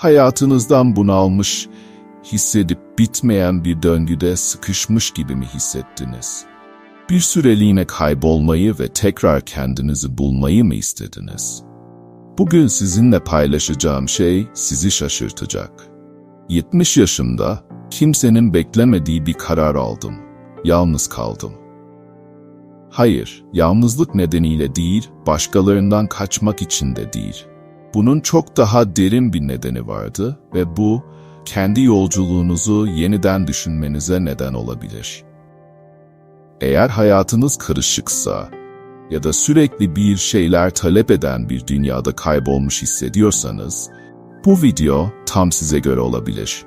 Hayatınızdan bunalmış, hissedip bitmeyen bir döngüde sıkışmış gibi mi hissettiniz? Bir süreliğine kaybolmayı ve tekrar kendinizi bulmayı mı istediniz? Bugün sizinle paylaşacağım şey sizi şaşırtacak. 70 yaşımda kimsenin beklemediği bir karar aldım. Yalnız kaldım. Hayır, yalnızlık nedeniyle değil, başkalarından kaçmak için de değil. Bunun çok daha derin bir nedeni vardı ve bu, kendi yolculuğunuzu yeniden düşünmenize neden olabilir. Eğer hayatınız karışıksa ya da sürekli bir şeyler talep eden bir dünyada kaybolmuş hissediyorsanız, bu video tam size göre olabilir.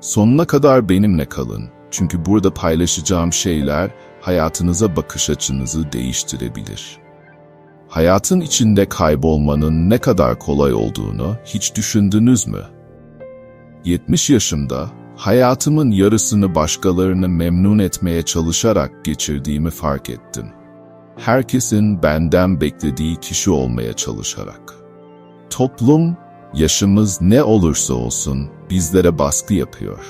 Sonuna kadar benimle kalın. Çünkü burada paylaşacağım şeyler hayatınıza bakış açınızı değiştirebilir. Hayatın içinde kaybolmanın ne kadar kolay olduğunu hiç düşündünüz mü? 70 yaşımda hayatımın yarısını başkalarını memnun etmeye çalışarak geçirdiğimi fark ettim. Herkesin benden beklediği kişi olmaya çalışarak. Toplum, yaşımız ne olursa olsun bizlere baskı yapıyor.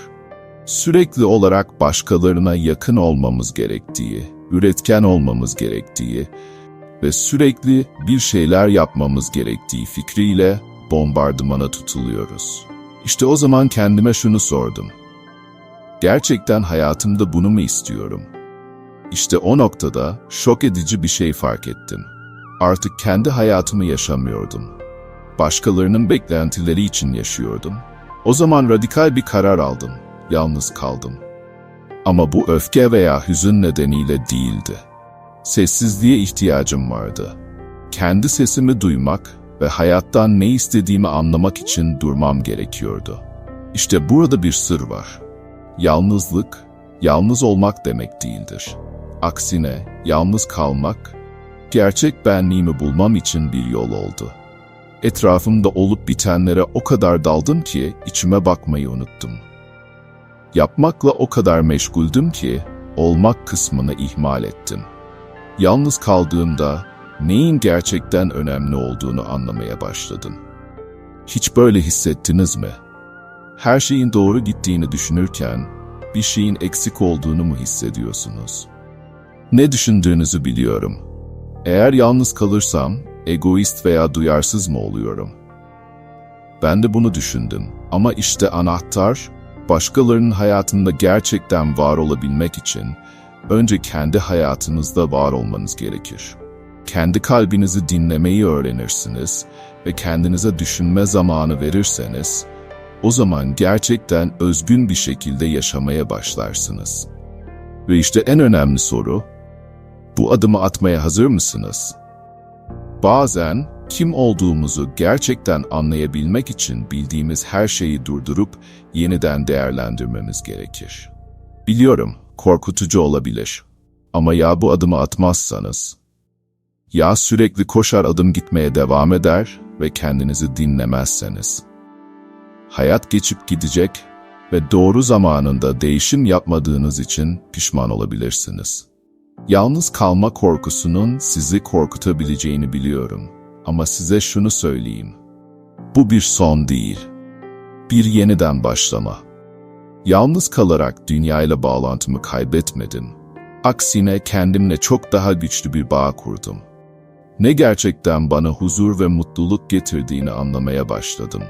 Sürekli olarak başkalarına yakın olmamız gerektiği, üretken olmamız gerektiği ve sürekli bir şeyler yapmamız gerektiği fikriyle bombardımana tutuluyoruz. İşte o zaman kendime şunu sordum. Gerçekten hayatımda bunu mu istiyorum? İşte o noktada şok edici bir şey fark ettim. Artık kendi hayatımı yaşamıyordum. Başkalarının beklentileri için yaşıyordum. O zaman radikal bir karar aldım. Yalnız kaldım. Ama bu öfke veya hüzün nedeniyle değildi. Sessizliğe ihtiyacım vardı. Kendi sesimi duymak ve hayattan ne istediğimi anlamak için durmam gerekiyordu. İşte burada bir sır var. Yalnızlık, yalnız olmak demek değildir. Aksine yalnız kalmak, gerçek benliğimi bulmam için bir yol oldu. Etrafımda olup bitenlere o kadar daldım ki içime bakmayı unuttum. Yapmakla o kadar meşguldüm ki olmak kısmını ihmal ettim. Yalnız kaldığımda neyin gerçekten önemli olduğunu anlamaya başladım. Hiç böyle hissettiniz mi? Her şeyin doğru gittiğini düşünürken bir şeyin eksik olduğunu mu hissediyorsunuz? Ne düşündüğünüzü biliyorum. Eğer yalnız kalırsam egoist veya duyarsız mı oluyorum? Ben de bunu düşündüm ama işte anahtar başkalarının hayatında gerçekten var olabilmek için önce kendi hayatınızda var olmanız gerekir. Kendi kalbinizi dinlemeyi öğrenirsiniz ve kendinize düşünme zamanı verirseniz, o zaman gerçekten özgün bir şekilde yaşamaya başlarsınız. Ve işte en önemli soru, bu adımı atmaya hazır mısınız? Bazen kim olduğumuzu gerçekten anlayabilmek için bildiğimiz her şeyi durdurup yeniden değerlendirmemiz gerekir. Biliyorum, korkutucu olabilir. Ama ya bu adımı atmazsanız? Ya sürekli koşar adım gitmeye devam eder ve kendinizi dinlemezseniz? Hayat geçip gidecek ve doğru zamanında değişim yapmadığınız için pişman olabilirsiniz. Yalnız kalma korkusunun sizi korkutabileceğini biliyorum. Ama size şunu söyleyeyim. Bu bir son değil. Bir yeniden başlama. Yalnız kalarak dünyayla bağlantımı kaybetmedim. Aksine kendimle çok daha güçlü bir bağ kurdum. Ne gerçekten bana huzur ve mutluluk getirdiğini anlamaya başladım.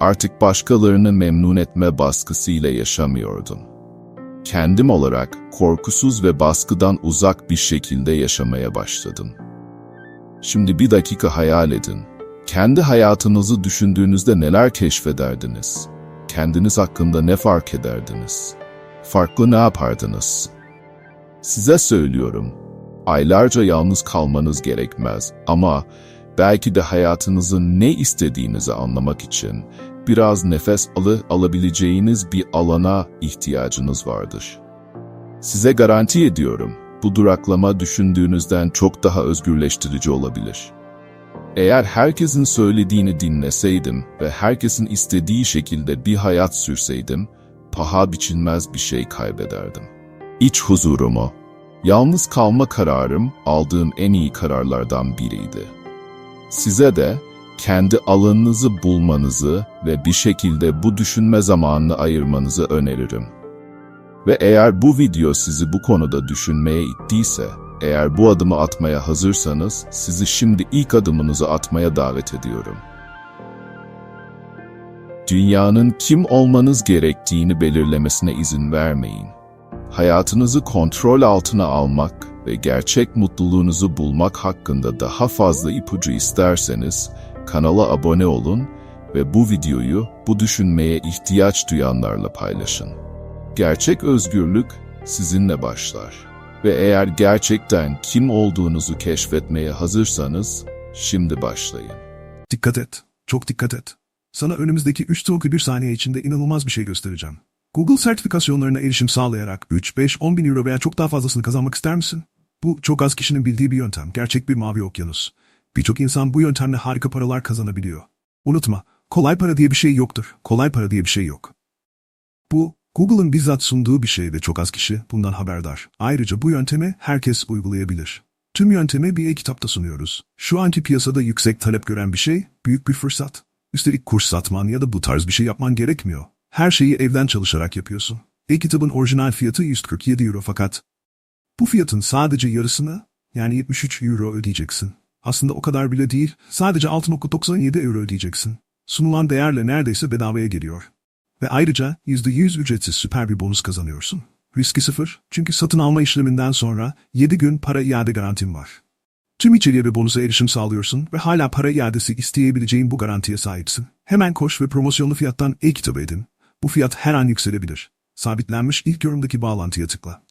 Artık başkalarını memnun etme baskısıyla yaşamıyordum. Kendim olarak korkusuz ve baskıdan uzak bir şekilde yaşamaya başladım. Şimdi bir dakika hayal edin. Kendi hayatınızı düşündüğünüzde neler keşfederdiniz? Kendiniz hakkında ne fark ederdiniz? Farklı ne yapardınız? Size söylüyorum, aylarca yalnız kalmanız gerekmez ama belki de hayatınızın ne istediğinizi anlamak için biraz nefes alı alabileceğiniz bir alana ihtiyacınız vardır. Size garanti ediyorum, bu duraklama düşündüğünüzden çok daha özgürleştirici olabilir. Eğer herkesin söylediğini dinleseydim ve herkesin istediği şekilde bir hayat sürseydim, paha biçilmez bir şey kaybederdim. İç huzurumu, yalnız kalma kararım aldığım en iyi kararlardan biriydi. Size de kendi alanınızı bulmanızı ve bir şekilde bu düşünme zamanını ayırmanızı öneririm. Ve eğer bu video sizi bu konuda düşünmeye ittiyse, eğer bu adımı atmaya hazırsanız, sizi şimdi ilk adımınızı atmaya davet ediyorum. Dünyanın kim olmanız gerektiğini belirlemesine izin vermeyin. Hayatınızı kontrol altına almak ve gerçek mutluluğunuzu bulmak hakkında daha fazla ipucu isterseniz, kanala abone olun ve bu videoyu bu düşünmeye ihtiyaç duyanlarla paylaşın. Gerçek özgürlük sizinle başlar. Ve eğer gerçekten kim olduğunuzu keşfetmeye hazırsanız, şimdi başlayın. Dikkat et. Çok dikkat et. Sana önümüzdeki 3 bir saniye içinde inanılmaz bir şey göstereceğim. Google sertifikasyonlarına erişim sağlayarak 3, 5, 10 bin euro veya çok daha fazlasını kazanmak ister misin? Bu çok az kişinin bildiği bir yöntem. Gerçek bir mavi okyanus. Birçok insan bu yöntemle harika paralar kazanabiliyor. Unutma, kolay para diye bir şey yoktur. Kolay para diye bir şey yok. Bu, Google'ın bizzat sunduğu bir şey ve çok az kişi bundan haberdar. Ayrıca bu yöntemi herkes uygulayabilir. Tüm yöntemi bir e-kitapta sunuyoruz. Şu anki piyasada yüksek talep gören bir şey, büyük bir fırsat. Üstelik kurs satman ya da bu tarz bir şey yapman gerekmiyor. Her şeyi evden çalışarak yapıyorsun. E-kitabın orijinal fiyatı 147 euro fakat bu fiyatın sadece yarısını yani 73 euro ödeyeceksin. Aslında o kadar bile değil, sadece 6.97 euro ödeyeceksin. Sunulan değerle neredeyse bedavaya geliyor. Ve ayrıca %100 ücretsiz süper bir bonus kazanıyorsun. Riski sıfır çünkü satın alma işleminden sonra 7 gün para iade garantin var. Tüm içeriğe ve bonusa erişim sağlıyorsun ve hala para iadesi isteyebileceğin bu garantiye sahipsin. Hemen koş ve promosyonlu fiyattan e-kitabı edin. Bu fiyat her an yükselebilir. Sabitlenmiş ilk yorumdaki bağlantıya tıkla.